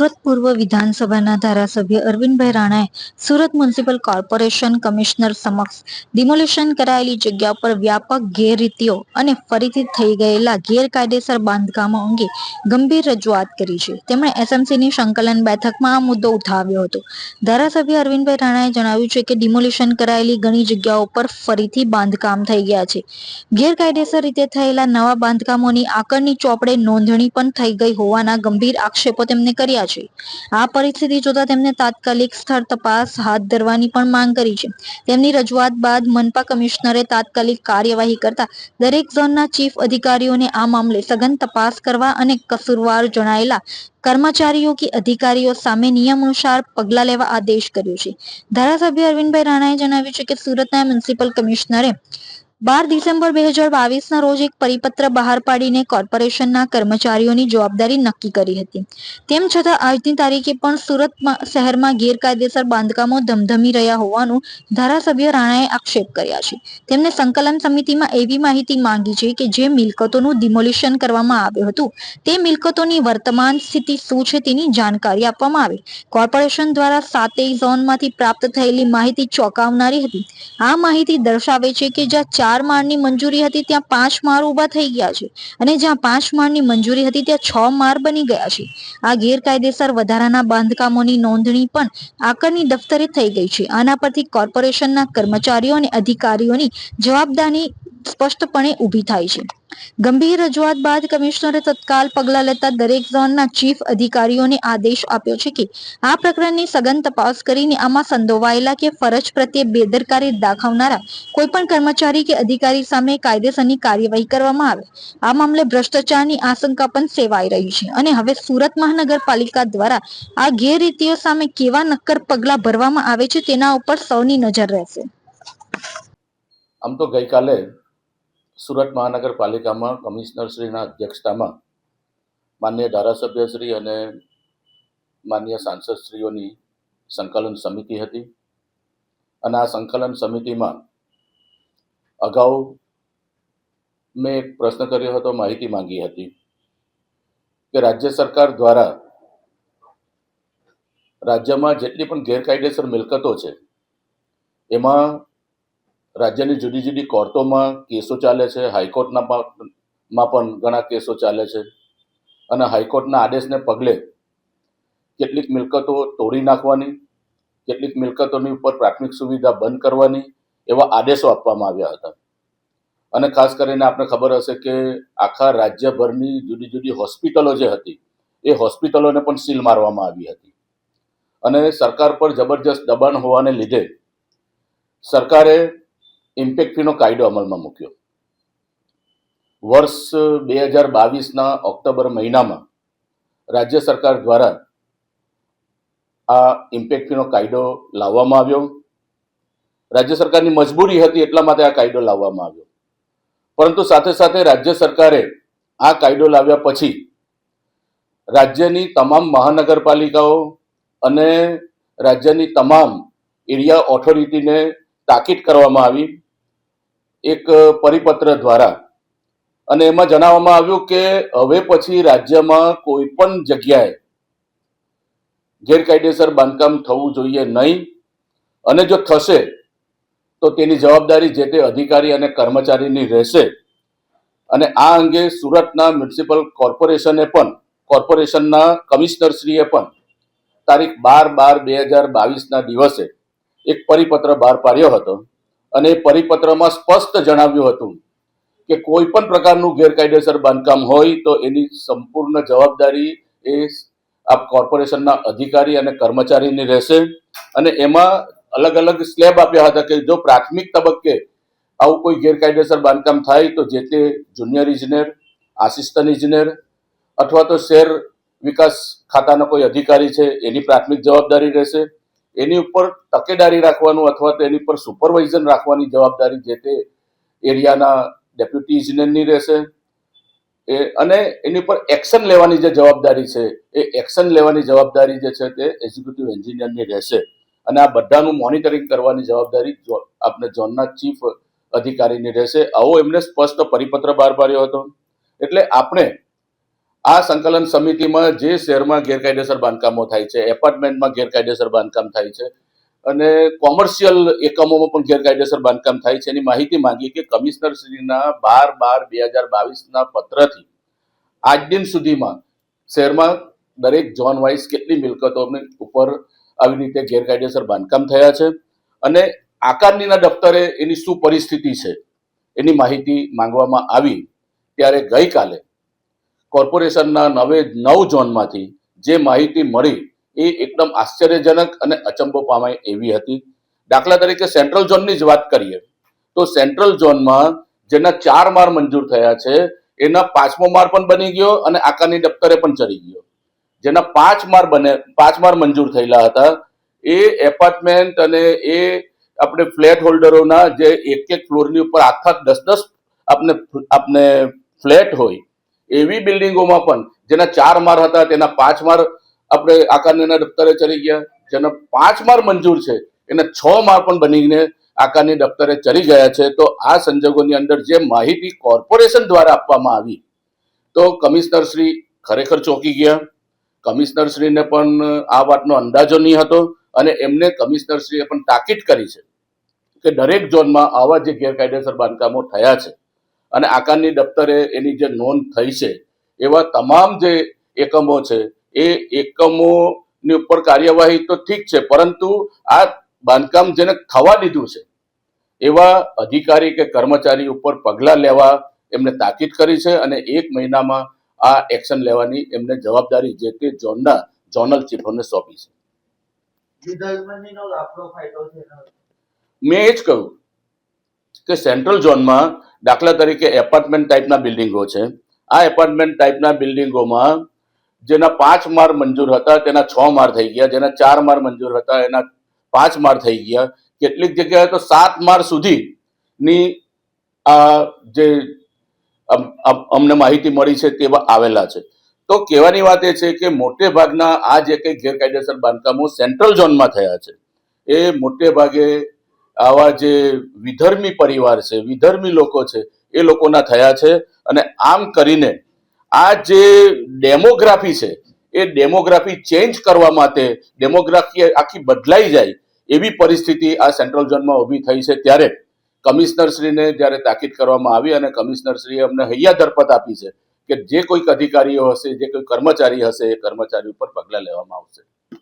સુરત પૂર્વ વિધાનસભાના ધારાસભ્ય અરવિંદભાઈ રાણાએ સુરત મ્યુનિસિપલ કોર્પોરેશન કમિશનર સમક્ષ ડિમોલિશન કરાયેલી જગ્યા પર વ્યાપક ગેરરીતિઓ અને ફરીથી થઈ ગયેલા ગેરકાયદેસર બાંધકામો અંગે ગંભીર રજૂઆત કરી છે. તેમણે એસએમસીની સંકલન બેઠકમાં આ મુદ્દો ઉઠાવ્યો હતો. ધારાસભ્ય અરવિંદભાઈ રાણાએ જણાવ્યું છે કે ડિમોલિશન કરાયેલી ઘણી જગ્યાઓ પર ફરીથી બાંધકામ થઈ ગયા છે. ગેરકાયદેસર રીતે થયેલા નવા બાંધકામોની આકરની ચોપડે નોંધણી પણ થઈ ગઈ હોવાના ગંભીર આક્ષેપો તેમણે કર્યા છે. આ પરિસ્થિતિ જોતા તેમને તાત્કાલિક સ્થળ તપાસ હાથ ધરવાની પણ માંગ કરી છે. તેમની રજૂઆત બાદ મનપા કમિશનરે તાત્કાલિક કાર્યવાહી કરતા દરેક ઝોનના ચીફ અધિકારીઓને આ મામલે સઘન તપાસ કરવા અને કસૂરવાર જણાયેલા કર્મચારીઓ કે અધિકારીઓ સામે નિયમાનુસાર પગલાં લેવા આદેશ કર્યો છે. ધારાસભ્ય અરવિંદભાઈ રાણાએ જણાવ્યું છે કે સુરતના મ્યુનિસિપલ કમિશનરે બાર ડિસેમ્બર બે હજાર બાવીસના રોજ એક પરિપત્ર બહાર પાડીને કોર્પોરેશનના કર્મચારીઓની જવાબદારી નક્કી કરી હતી. તેમ છતાં આજની તારીખે પણ સુરત શહેરમાં ગેરકાયદેસર બાંધકામો ધમધમી રહ્યા હોવાનું ધારાસભ્ય રાણાએ આક્ષેપ કર્યા છે. તેમને સંકલન સમિતિમાં એવી માહિતી માંગી છે કે જે મિલકતોનું ડિમોલિશન કરવામાં આવ્યું હતું, તે મિલકતોની વર્તમાન સ્થિતિ શું છે તેની જાણકારી આપવામાં આવે. કોર્પોરેશન દ્વારા સાતેય ઝોનમાંથી પ્રાપ્ત થયેલી માહિતી ચોંકાવનારી હતી. આ માહિતી દર્શાવે છે કે જ્યાં ચાર માળની મંજૂરી હતી, ત્યાં પાંચ માળ ઊભા થઈ ગયા છે. અને જ્યાં પાંચ માળની મંજૂરી હતી, ત્યાં છ માળ બની ગયા છે. આ ગેરકાયદેસર વધારાના બાંધકામોની નોંધણી પણ આકરની દફતરે થઈ ગઈ છે. આના પરથી કોર્પોરેશનના કર્મચારીઓ અને અધિકારીઓની જવાબદારી સ્પષ્ટપણે ઊભી થાય છે. ગંભીર રજૂઆત બાદ કમિશનરે તત્કાલ પગલાં લેતા દરેક ઝોનના ચીફ અધિકારીઓને આદેશ આપ્યો છે કે, આ પ્રકરણની સઘન તપાસ કરીને આમાં સંડોવાયેલા કે ફરજ પ્રત્યે બેદરકારી દાખવનારા કોઈ પણ કર્મચારી કે અધિકારી સામે કાયદેસરની કાર્યવાહી કરવામાં આવે. આ મામલે ભ્રષ્ટાચારની આશંકા પણ સેવાઈ રહી છે અને હવે સુરત મહાનગરપાલિકા દ્વારા આ ગેરરીતિઓ સામે કેવા નક્કર પગલાં ભરવામાં આવે છે તેના ઉપર સૌની નજર રહેશે. આમ તો ગઈકાલે સુરત મહાનગરપાલિકામાં કમિશનરશ્રીના અધ્યક્ષતામાં માન્ય ધારાસભ્યશ્રી અને માન્ય સાંસદશ્રીઓની સંકલન સમિતિ હતી. અને આ સંકલન સમિતિમાં અગાઉ મેં એક પ્રશ્ન કર્યો હતો, માહિતી માંગી હતી કે રાજ્ય સરકાર દ્વારા રાજ્યમાં જેટલી પણ ગેરકાયદેસર મિલકતો છે, એમાં રાજ્યની જુદી જુદી કોર્ટોમાં કેસો ચાલે છે, હાઈકોર્ટના માં પણ ઘણા કેસો ચાલે છે. અને હાઈકોર્ટના આદેશને પગલે કેટલીક મિલકતો તોડી નાખવાની, કેટલીક મિલકતોની ઉપર પ્રાથમિક સુવિધા બંધ કરવાની એવા આદેશો આપવામાં આવ્યા હતા. અને ખાસ કરીને આપણે ખબર હશે કે આખા રાજ્યભરની જુદી જુદી હોસ્પિટલો જે હતી, એ હોસ્પિટલોને પણ સીલ મારવામાં આવી હતી. અને સરકાર પર જબરજસ્ત દબાણ હોવાને લીધે સરકારે ઇમ્પેક્ટ ફીનો કાયદો અમલમાં મૂક્યો. વર્ષ બે હજાર બાવીસના ઓક્ટોબર મહિનામાં રાજ્ય સરકાર દ્વારા આ ઇમ્પેક્ટ ફીનો કાયદો લાવવામાં આવ્યો. રાજ્ય સરકારની મજબૂરી હતી એટલા માટે આ કાયદો લાવવામાં આવ્યો. પરંતુ સાથે સાથે રાજ્ય સરકારે આ કાયદો લાવ્યા પછી રાજ્યની તમામ મહાનગરપાલિકાઓ અને રાજ્યની તમામ એરિયા ઓથોરિટીને તાકીદ કરવામાં આવી. એક પરિપત્ર દ્વારા. અને એમાં જણાવવામાં આવ્યું કે હવે પછી રાજ્યમાં કોઈ પણ જગ્યાએ ગેરકાયદેસર બાંધકામ થવું જોઈએ નહીં. અને જો થશે, તો તેની જવાબદારી જે તે અધિકારી અને કર્મચારીની રહેશે. અને આ અંગે સુરતના મ્યુનિસિપલ કોર્પોરેશને પણ, કોર્પોરેશનના કમિશનરશ્રીએ પણ તારીખ બાર બાર બે હજાર બાવીસના દિવસે એક પરિપત્ર બહાર પાડ્યો હતો. અને પરિપત્રમાં સ્પષ્ટ જણાવ્યું હતું કે કોઈ પણ પ્રકારનું ગેરકાયદેસર બાંધકામ હોય તો એની સંપૂર્ણ જવાબદારી એ આ કોર્પોરેશનના અધિકારી અને કર્મચારીની રહેશે. અને એમાં અલગ અલગ સ્લેબ આપ્યા હતા કે જો પ્રાથમિક તબક્કે આવું કોઈ ગેરકાયદેસર બાંધકામ થાય તો જે તે જુનિયર ઇજનેર, આસિસ્ટન્ટ ઇજનેર અથવા તો શહેર વિકાસ ખાતાનો કોઈ અધિકારી છે એની પ્રાથમિક જવાબદારી રહેશે. એની ઉપર તકેદારી રાખવાનું અથવા તો એની ઉપર સુપરવાઇઝન રાખવાની જવાબદારી જે તે એરિયાના ડેપ્યુટી ઇજનેરની રહેશે. એ અને એની ઉપર એક્શન લેવાની જે જવાબદારી છે, એ એક્શન લેવાની જવાબદારી જે છે તે એક્ઝિક્યુટિવ એન્જિનિયરની રહેશે. અને આ બધાનું મોનિટરિંગ કરવાની જવાબદારી આપણે ઝોનના ચીફ અધિકારીની રહેશે. આવો એમને સ્પષ્ટ પરિપત્ર બહાર પાડ્યો હતો. એટલે આપણે આ સંકલન સમિતિમાં જે શહેરમાં ગેરકાયદેસર બાંધકામો થાય છે, એપાર્ટમેન્ટમાં ગેરકાયદેસર બાંધકામ થાય છે અને કોમર્શિયલ એકમોમાં પણ ગેરકાયદેસર બાંધકામ થાય છે, એની માહિતી માંગી કે કમિશનર શ્રીના બાર બાર બે હજાર બાવીસના પત્રથી આજ દિન સુધીમાં શહેરમાં દરેક ઝોન વાઇઝ કેટલી મિલકતોની ઉપર આવી રીતે ગેરકાયદેસર બાંધકામ થયા છે અને આકારણીના દફતરે એની શું પરિસ્થિતિ છે એની માહિતી માંગવામાં આવી ત્યારે ગઈકાલે કોર્પોરેશનના નવે નવ ઝોનમાંથી જે માહિતી મળી એ એકદમ આશ્ચર્યજનક અને અચંબો પામાય એવી હતી. દાખલા તરીકે સેન્ટ્રલ ઝોનની જ વાત કરીએ, તો સેન્ટ્રલ ઝોનમાં જેના ચાર માર મંજૂર થયા છે, એના પાંચમો માર પણ બની ગયો અને આકારની દફતરે પણ ચડી ગયો. જેના પાંચ માર બને, પાંચ માર મંજૂર થયેલા હતા. એ એપાર્ટમેન્ટ અને એ આપણે ફ્લેટ હોલ્ડરોના જે એક એક ફ્લોરની ઉપર આઠ દસ દસ આપને આપને ફ્લેટ હોય એવી બિલ્ડિંગોમાં પણ જેના ચાર માર હતા, તેના પાંચ માર આપણે આકારણીના દફતરે ચડી ગયા. જેના પાંચ માર મંજૂર છે, એના છ માર પણ બનીને આકારની દફતરે ચડી ગયા છે. તો આ સંજોગોની અંદર જે માહિતી કોર્પોરેશન દ્વારા આપવામાં આવી, તો કમિશનર શ્રી ખરેખર ચોંકી ગયા. કમિશનર શ્રીને પણ આ વાતનો અંદાજો નહીં હતો અને એમને કમિશનર શ્રીએ પણ તાકીદ કરી છે કે દરેક ઝોનમાં આવા જે ગેરકાયદેસર બાંધકામો થયા છે અને આકારની દફતરે એની જે નોંધ થઈ છે એવા તમામ જે એકમો છે એ એકમોની ઉપર કાર્યવાહી તો ઠીક છે પરંતુ આ બાંધકામ જેને થવા દીધું છે એવા અધિકારી કે કર્મચારી ઉપર પગલાં લેવા એમને તાકીદ કરી છે અને એક મહિનામાં આ એક્શન લેવાની એમને જવાબદારી જે તે ઝોનના ઝોનલ ચીફોને સોંપી છે. મેં એ જ કહ્યું કે સેન્ટ્રલ ઝોનમાં દાખલા તરીકે એપાર્ટમેન્ટ ટાઈપના બિલ્ડિંગો છે. આ એપાર્ટમેન્ટ ટાઈપના બિલ્ડિંગોમાં જેના પાંચ માળ મંજૂર હતા, તેના છ માળ થઈ ગયા, જેના ચાર માળ મંજૂર હતા, એના પાંચ માળ થઈ ગયા. કેટલીક જગ્યાએ તો સાત માળ સુધીની આ જે અમ- અમ- અમને માહિતી મળી છે તેવા આવેલા છે. તો કહેવાની વાત એ છે કે મોટે ભાગના આ જે કંઈ ગેરકાયદેસર બાંધકામો સેન્ટ્રલ ઝોનમાં થયા છે. એ મોટે ભાગે આવા જે વિધર્મી પરિવાર છે, વિધર્મી લોકો છે, એ લોકોના થયા છે. અને આમ કરીને આ જે ડેમોગ્રાફી છે, એ ડેમોગ્રાફી ચેન્જ કરવા માટે ડેમોગ્રાફી આખી બદલાઈ જાય એવી પરિસ્થિતિ આ સેન્ટ્રલ ઝોનમાં ઊભી થઈ છે. ત્યારે કમિશનરશ્રીને જ્યારે તાકીદ કરવામાં આવી અને કમિશનરશ્રીએ અમને હૈયા ધરપત આપી છે કે જે કોઈક અધિકારીઓ હશે, જે કોઈ કર્મચારી હશે, એ કર્મચારી ઉપર પગલાં લેવામાં આવશે.